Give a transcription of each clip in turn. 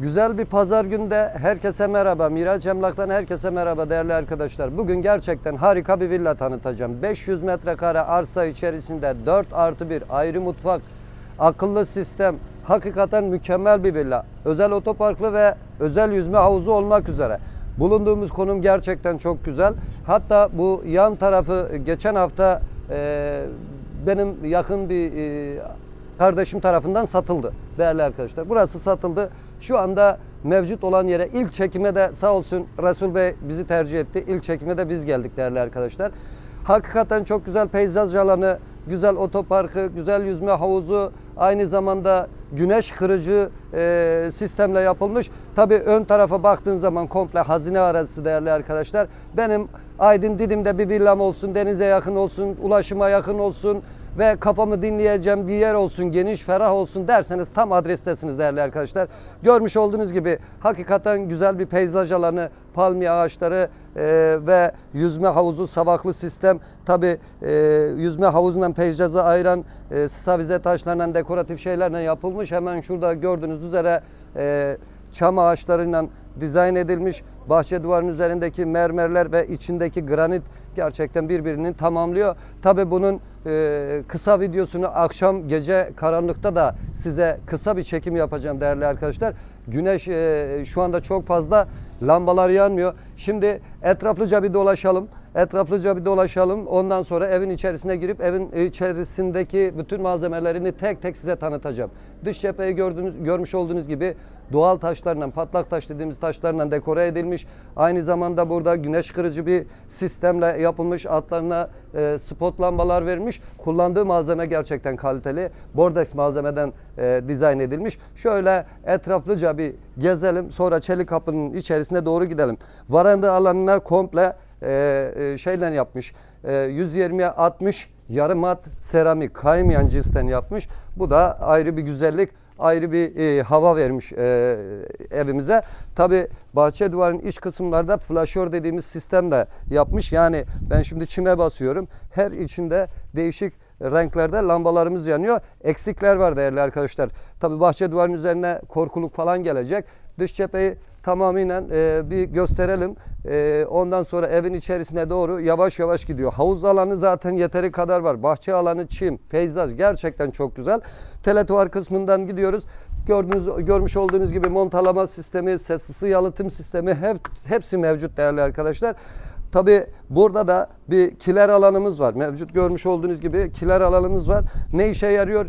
Güzel bir pazar günde herkese merhaba. Miraç Emlak'tan herkese merhaba değerli arkadaşlar. Bugün gerçekten harika bir villa tanıtacağım. 500 metrekare arsa içerisinde 4 artı 1 ayrı mutfak, akıllı sistem, hakikaten mükemmel bir villa. Özel otoparklı ve özel yüzme havuzu olmak üzere. Bulunduğumuz konum gerçekten çok güzel. Hatta bu yan tarafı geçen hafta e, benim yakın bir e, kardeşim tarafından satıldı değerli arkadaşlar. Burası satıldı. Şu anda mevcut olan yere ilk çekime de sağ olsun Resul Bey bizi tercih etti. İlk çekime de biz geldik değerli arkadaşlar. Hakikaten çok güzel peyzaj alanı, güzel otoparkı, güzel yüzme havuzu, aynı zamanda güneş kırıcı e, sistemle yapılmış. Tabii ön tarafa baktığın zaman komple hazine arazisi değerli arkadaşlar. Benim Aydın Didim'de bir villam olsun, denize yakın olsun, ulaşıma yakın olsun ve kafamı dinleyeceğim bir yer olsun, geniş, ferah olsun derseniz tam adrestesiniz değerli arkadaşlar. Görmüş olduğunuz gibi hakikaten güzel bir peyzaj alanı, palmiye ağaçları e, ve yüzme havuzu, savaklı sistem. Tabi e, yüzme havuzundan peyzajı ayıran e, stavize taşlarından, dekoratif şeylerle yapılmış. Hemen şurada gördüğünüz üzere e, çam ağaçlarıyla dizayn edilmiş. Bahçe duvarının üzerindeki mermerler ve içindeki granit gerçekten birbirini tamamlıyor. Tabi bunun e, kısa videosunu akşam gece karanlıkta da size kısa bir çekim yapacağım değerli arkadaşlar. Güneş e, şu anda çok fazla lambalar yanmıyor. Şimdi etraflıca bir dolaşalım. Etraflıca bir dolaşalım. Ondan sonra evin içerisine girip evin içerisindeki bütün malzemelerini tek tek size tanıtacağım. Dış cepheyi gördüğünüz, görmüş olduğunuz gibi doğal taşlarla, patlak taş dediğimiz taşlarla dekore edilmiş. Aynı zamanda burada güneş kırıcı bir sistemle yapılmış. Altlarına e, spot lambalar vermiş. Kullandığı malzeme gerçekten kaliteli. Bordex malzemeden e, dizayn edilmiş. Şöyle etraflıca bir gezelim. Sonra çelik kapının içerisine doğru gidelim. Varanda alanına komple e, e, şeyle yapmış. E, 120'ye 60 yarım mat seramik kaymayan cinsten yapmış. Bu da ayrı bir güzellik ayrı bir e, hava vermiş e, evimize. Tabi bahçe duvarının iç kısımlarda flaşör dediğimiz sistem de yapmış. Yani ben şimdi çime basıyorum. Her içinde değişik renklerde lambalarımız yanıyor. Eksikler var değerli arkadaşlar. Tabi bahçe duvarının üzerine korkuluk falan gelecek. Dış cepheyi tamamıyla e, bir gösterelim. E, ondan sonra evin içerisine doğru yavaş yavaş gidiyor. Havuz alanı zaten yeteri kadar var. Bahçe alanı çim, peyzaj gerçekten çok güzel. Teletuvar kısmından gidiyoruz. Gördüğünüz, görmüş olduğunuz gibi montalama sistemi, sessiz yalıtım sistemi hep, hepsi mevcut değerli arkadaşlar. Tabi burada da bir kiler alanımız var. Mevcut görmüş olduğunuz gibi kiler alanımız var. Ne işe yarıyor?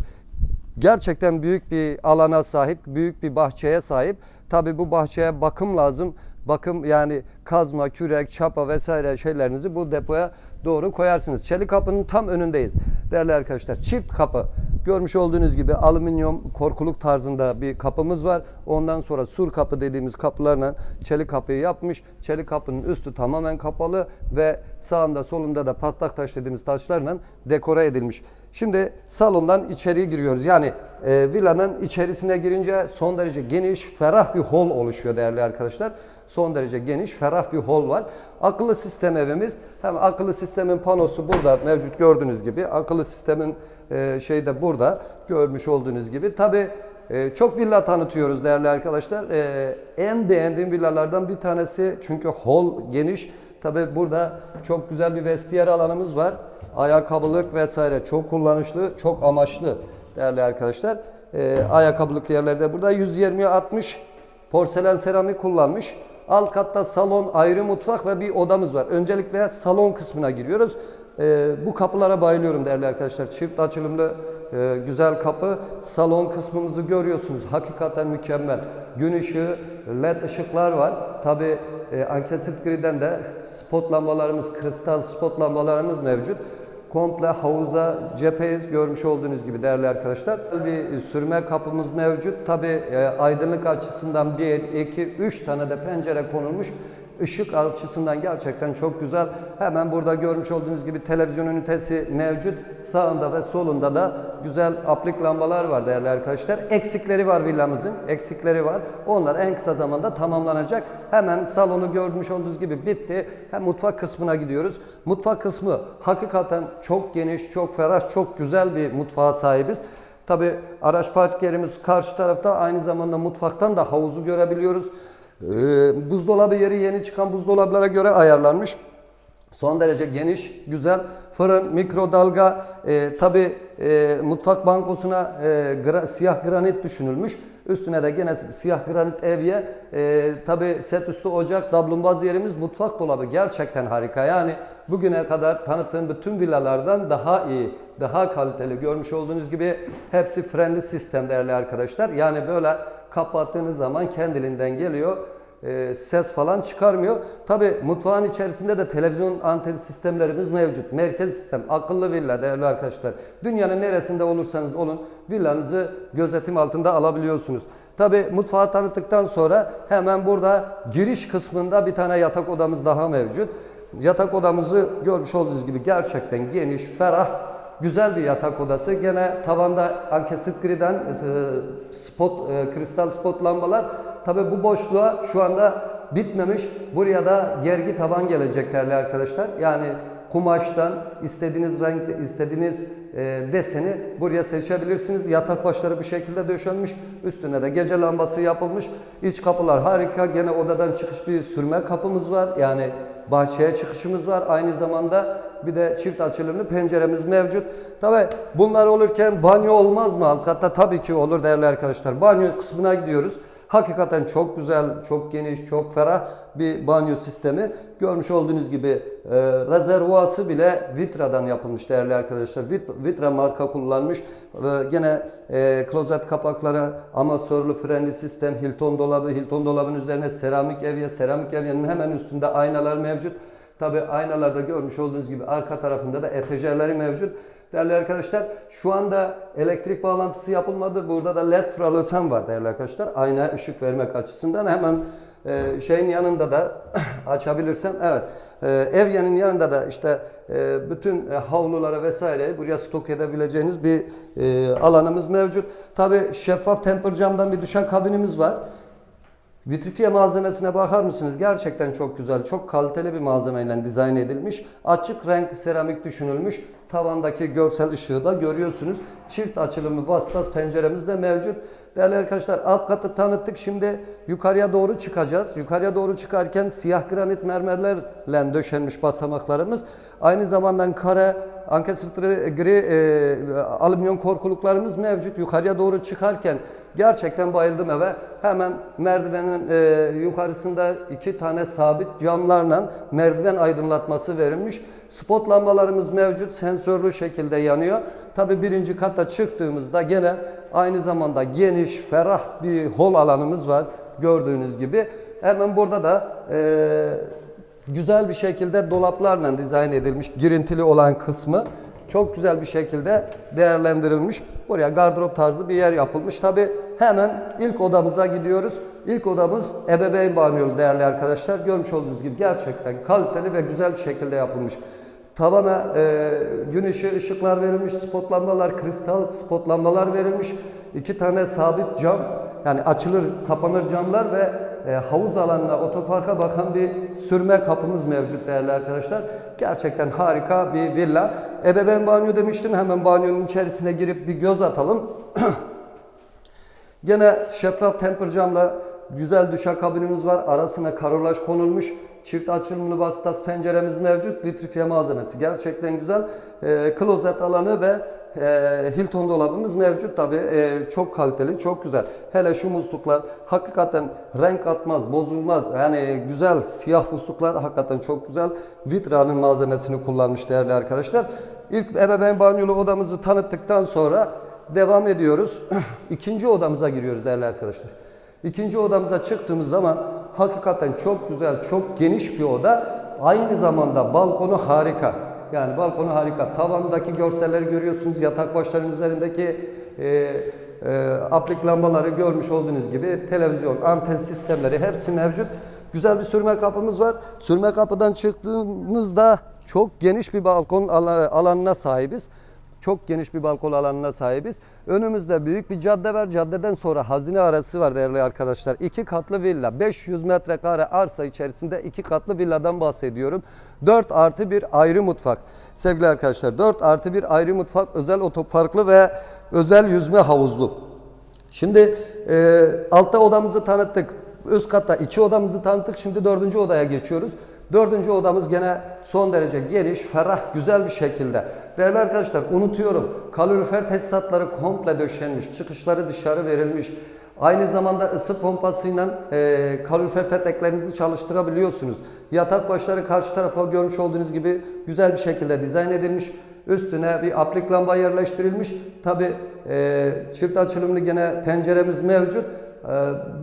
Gerçekten büyük bir alana sahip, büyük bir bahçeye sahip. Tabi bu bahçeye bakım lazım. Bakım yani kazma, kürek, çapa vesaire şeylerinizi bu depoya doğru koyarsınız. Çelik kapının tam önündeyiz. Değerli arkadaşlar çift kapı. Görmüş olduğunuz gibi alüminyum korkuluk tarzında bir kapımız var. Ondan sonra sur kapı dediğimiz kapılarla çelik kapıyı yapmış. Çelik kapının üstü tamamen kapalı ve sağında solunda da patlak taş dediğimiz taşlarla dekore edilmiş. Şimdi salondan içeriye giriyoruz. Yani e, villanın içerisine girince son derece geniş, ferah bir hol oluşuyor değerli arkadaşlar. Son derece geniş, ferah bir hol var. Akıllı sistem evimiz. Hem akıllı sistemin panosu burada mevcut gördüğünüz gibi. Akıllı sistemin e, şeyi de burada görmüş olduğunuz gibi. Tabi e, çok villa tanıtıyoruz değerli arkadaşlar. E, en beğendiğim villalardan bir tanesi çünkü hol geniş. Tabi burada çok güzel bir vestiyer alanımız var. Ayakkabılık vesaire çok kullanışlı, çok amaçlı değerli arkadaşlar. E, ayakkabılık yerlerde burada 120'ye 60 porselen seramik kullanmış. Alt katta salon, ayrı mutfak ve bir odamız var. Öncelikle salon kısmına giriyoruz. Ee, bu kapılara bayılıyorum değerli arkadaşlar. Çift açılımlı e, güzel kapı. Salon kısmımızı görüyorsunuz. Hakikaten mükemmel. Gün ışığı, led ışıklar var. Tabi e, ankesit griden de spot lambalarımız, kristal spot lambalarımız mevcut komple havuza cepheyiz görmüş olduğunuz gibi değerli arkadaşlar. Bir sürme kapımız mevcut. Tabi e, aydınlık açısından 1, 2, 3 tane de pencere konulmuş. Işık açısından gerçekten çok güzel. Hemen burada görmüş olduğunuz gibi televizyon ünitesi mevcut. Sağında ve solunda da güzel aplik lambalar var değerli arkadaşlar. Eksikleri var villamızın. Eksikleri var. Onlar en kısa zamanda tamamlanacak. Hemen salonu görmüş olduğunuz gibi bitti. Hem mutfak kısmına gidiyoruz. Mutfak kısmı hakikaten çok geniş, çok ferah, çok güzel bir mutfağa sahibiz. Tabi araç park yerimiz karşı tarafta aynı zamanda mutfaktan da havuzu görebiliyoruz. Ee, buzdolabı yeri yeni çıkan buzdolaplara göre ayarlanmış. Son derece geniş, güzel fırın, mikrodalga, e, tabi e, mutfak bankosuna e, gra- siyah granit düşünülmüş. Üstüne de gene siyah granit evye, e, tabi set üstü ocak, dablumbaz yerimiz, mutfak dolabı gerçekten harika. Yani bugüne kadar tanıttığım bütün villalardan daha iyi, daha kaliteli görmüş olduğunuz gibi hepsi friendly sistem değerli arkadaşlar. Yani böyle kapattığınız zaman kendiliğinden geliyor e, ses falan çıkarmıyor. Tabi mutfağın içerisinde de televizyon anten sistemlerimiz mevcut. Merkez sistem, akıllı villa değerli arkadaşlar. Dünyanın neresinde olursanız olun villanızı gözetim altında alabiliyorsunuz. Tabi mutfağı tanıttıktan sonra hemen burada giriş kısmında bir tane yatak odamız daha mevcut. Yatak odamızı görmüş olduğunuz gibi gerçekten geniş, ferah, Güzel bir yatak odası. Gene tavanda ankestit griden e, spot, e, kristal spot lambalar. Tabi bu boşluğa şu anda bitmemiş. Buraya da gergi tavan gelecek değerli arkadaşlar. Yani kumaştan istediğiniz renkte istediğiniz e, deseni buraya seçebilirsiniz. Yatak başları bir şekilde döşenmiş. Üstüne de gece lambası yapılmış. İç kapılar harika. Gene odadan çıkış bir sürme kapımız var. Yani bahçeye çıkışımız var. Aynı zamanda bir de çift açılımlı penceremiz mevcut. Tabi bunlar olurken banyo olmaz mı? Alt tabii ki olur değerli arkadaşlar. Banyo kısmına gidiyoruz. Hakikaten çok güzel, çok geniş, çok ferah bir banyo sistemi. Görmüş olduğunuz gibi e, rezervuası bile Vitra'dan yapılmış değerli arkadaşlar. Vit- Vitra marka kullanmış. Ve gene e, klozet kapakları, amasörlü frenli sistem, Hilton dolabı, Hilton dolabın üzerine seramik evye, seramik evyenin hemen üstünde aynalar mevcut. Tabi aynalarda görmüş olduğunuz gibi arka tarafında da etejerleri mevcut. Değerli arkadaşlar şu anda elektrik bağlantısı yapılmadı. Burada da led floresan var değerli arkadaşlar. Ayna ışık vermek açısından hemen e, şeyin yanında da açabilirsem evet e, evyenin yanında da işte e, bütün e, havlulara vesaire buraya stok edebileceğiniz bir e, alanımız mevcut. Tabi şeffaf temper camdan bir düşen kabinimiz var. Vitrifiye malzemesine bakar mısınız? Gerçekten çok güzel, çok kaliteli bir malzemeyle dizayn edilmiş. Açık renk seramik düşünülmüş. Tavandaki görsel ışığı da görüyorsunuz. Çift açılımlı vasıtas penceremiz de mevcut. Değerli arkadaşlar alt katı tanıttık. Şimdi yukarıya doğru çıkacağız. Yukarıya doğru çıkarken siyah granit mermerlerle döşenmiş basamaklarımız. Aynı zamanda kare, ankesitri gri e, alüminyum korkuluklarımız mevcut. Yukarıya doğru çıkarken gerçekten bayıldım eve. Hemen merdivenin e, yukarısında iki tane sabit camlarla merdiven aydınlatması verilmiş. Spot lambalarımız mevcut. Sensörlü şekilde yanıyor. Tabi birinci kata çıktığımızda gene aynı zamanda geniş, ferah bir hol alanımız var. Gördüğünüz gibi. Hemen burada da e, güzel bir şekilde dolaplarla dizayn edilmiş girintili olan kısmı çok güzel bir şekilde değerlendirilmiş. Buraya gardırop tarzı bir yer yapılmış. Tabi hemen ilk odamıza gidiyoruz. İlk odamız ebeveyn banyolu değerli arkadaşlar. Görmüş olduğunuz gibi gerçekten kaliteli ve güzel bir şekilde yapılmış. Tavana e, gün ışıklar verilmiş, spot lambalar, kristal spot lambalar verilmiş. İki tane sabit cam, yani açılır kapanır camlar ve e, havuz alanına, otoparka bakan bir sürme kapımız mevcut değerli arkadaşlar. Gerçekten harika bir villa. Ebeveyn banyo demiştim. Hemen banyonun içerisine girip bir göz atalım. Gene şeffaf temper camla güzel düşer kabinimiz var. Arasına karolaj konulmuş. Çift açılımlı vasıtas penceremiz mevcut. Vitrifiye malzemesi gerçekten güzel. E, klozet alanı ve e, Hilton dolabımız mevcut tabi. E, çok kaliteli, çok güzel. Hele şu musluklar hakikaten renk atmaz, bozulmaz. Yani güzel siyah musluklar hakikaten çok güzel. Vitra'nın malzemesini kullanmış değerli arkadaşlar. İlk ebeveyn banyolu odamızı tanıttıktan sonra devam ediyoruz. İkinci odamıza giriyoruz değerli arkadaşlar. İkinci odamıza çıktığımız zaman hakikaten çok güzel, çok geniş bir oda. Aynı zamanda balkonu harika. Yani balkonu harika. Tavandaki görselleri görüyorsunuz. Yatak başlarının üzerindeki e, e, aplik lambaları görmüş olduğunuz gibi televizyon, anten sistemleri hepsi mevcut. Güzel bir sürme kapımız var. Sürme kapıdan çıktığımızda çok geniş bir balkon ala- alanına sahibiz. Çok geniş bir balkon alanına sahibiz. Önümüzde büyük bir cadde var. Caddeden sonra hazine arası var değerli arkadaşlar. İki katlı villa. 500 metrekare arsa içerisinde iki katlı villadan bahsediyorum. 4 artı bir ayrı mutfak. Sevgili arkadaşlar 4 artı bir ayrı mutfak özel otoparklı ve özel yüzme havuzlu. Şimdi e, altta odamızı tanıttık. Üst katta iki odamızı tanıttık. Şimdi dördüncü odaya geçiyoruz. Dördüncü odamız gene son derece geniş, ferah, güzel bir şekilde. Değerli arkadaşlar unutuyorum. Kalorifer tesisatları komple döşenmiş. Çıkışları dışarı verilmiş. Aynı zamanda ısı pompasıyla e, kalorifer peteklerinizi çalıştırabiliyorsunuz. Yatak başları karşı tarafa görmüş olduğunuz gibi güzel bir şekilde dizayn edilmiş. Üstüne bir aplik lamba yerleştirilmiş. Tabi çift açılımlı gene penceremiz mevcut. E,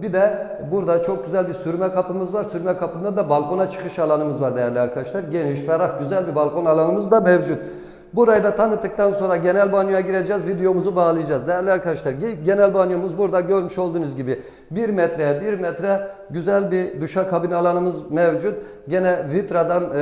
bir de burada çok güzel bir sürme kapımız var. Sürme kapında da balkona çıkış alanımız var değerli arkadaşlar. Geniş, ferah, güzel bir balkon alanımız da mevcut. Burayı da tanıttıktan sonra genel banyoya gireceğiz. Videomuzu bağlayacağız. Değerli arkadaşlar ge- genel banyomuz burada görmüş olduğunuz gibi 1 metreye 1 metre güzel bir duşakabin alanımız mevcut. Gene vitradan e,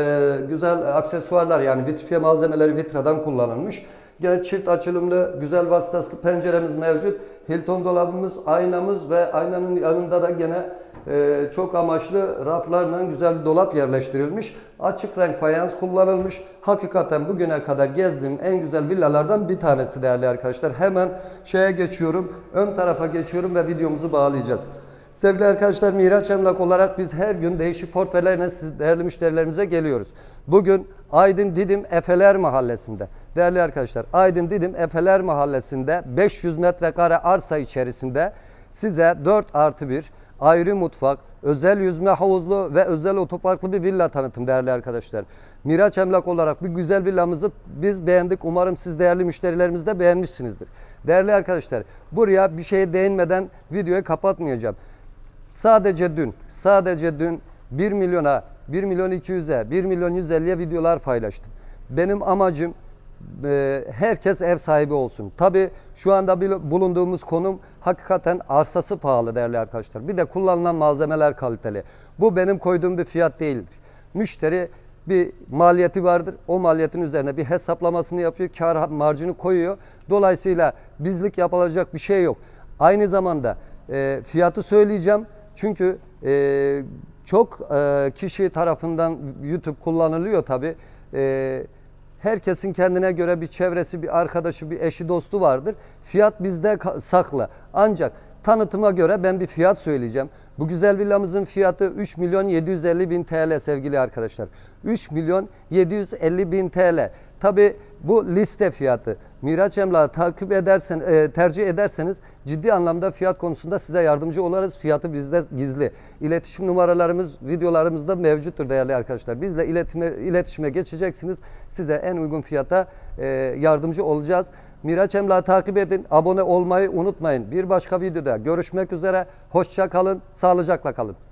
güzel aksesuarlar yani vitrifiye malzemeleri vitradan kullanılmış. Gene çift açılımlı güzel vasıtaslı penceremiz mevcut. Hilton dolabımız, aynamız ve aynanın yanında da gene e, çok amaçlı raflarla güzel bir dolap yerleştirilmiş. Açık renk fayans kullanılmış. Hakikaten bugüne kadar gezdiğim en güzel villalardan bir tanesi değerli arkadaşlar. Hemen şeye geçiyorum. Ön tarafa geçiyorum ve videomuzu bağlayacağız. Sevgili arkadaşlar Miraç Emlak olarak biz her gün değişik portföylerle siz değerli müşterilerimize geliyoruz. Bugün Aydın Didim Efeler Mahallesi'nde. Değerli arkadaşlar Aydın Didim Efeler Mahallesi'nde 500 metrekare arsa içerisinde size 4 artı 1 ayrı mutfak, özel yüzme havuzlu ve özel otoparklı bir villa tanıtım değerli arkadaşlar. Miraç Emlak olarak bir güzel villamızı biz beğendik. Umarım siz değerli müşterilerimiz de beğenmişsinizdir. Değerli arkadaşlar buraya bir şeye değinmeden videoyu kapatmayacağım. Sadece dün, sadece dün 1 milyona, 1 milyon 200'e, 1 milyon 150'ye videolar paylaştım. Benim amacım e, herkes ev sahibi olsun. Tabi şu anda bulunduğumuz konum hakikaten arsası pahalı değerli arkadaşlar. Bir de kullanılan malzemeler kaliteli. Bu benim koyduğum bir fiyat değildir. Müşteri bir maliyeti vardır. O maliyetin üzerine bir hesaplamasını yapıyor. Kar marjını koyuyor. Dolayısıyla bizlik yapılacak bir şey yok. Aynı zamanda e, fiyatı söyleyeceğim. Çünkü e, çok e, kişi tarafından YouTube kullanılıyor tabi. E, herkesin kendine göre bir çevresi, bir arkadaşı, bir eşi, dostu vardır. Fiyat bizde saklı. Ancak tanıtıma göre ben bir fiyat söyleyeceğim. Bu güzel villamızın fiyatı 3 milyon 750 bin TL sevgili arkadaşlar. 3 milyon 750 bin TL. Tabi bu liste fiyatı. Miraç Emlak'ı takip edersen, e, tercih ederseniz ciddi anlamda fiyat konusunda size yardımcı oluruz. Fiyatı bizde gizli. İletişim numaralarımız videolarımızda mevcuttur değerli arkadaşlar. Bizle iletime, iletişime geçeceksiniz. Size en uygun fiyata e, yardımcı olacağız. Miraç Emlak'ı takip edin. Abone olmayı unutmayın. Bir başka videoda görüşmek üzere. Hoşça kalın. Sağlıcakla kalın.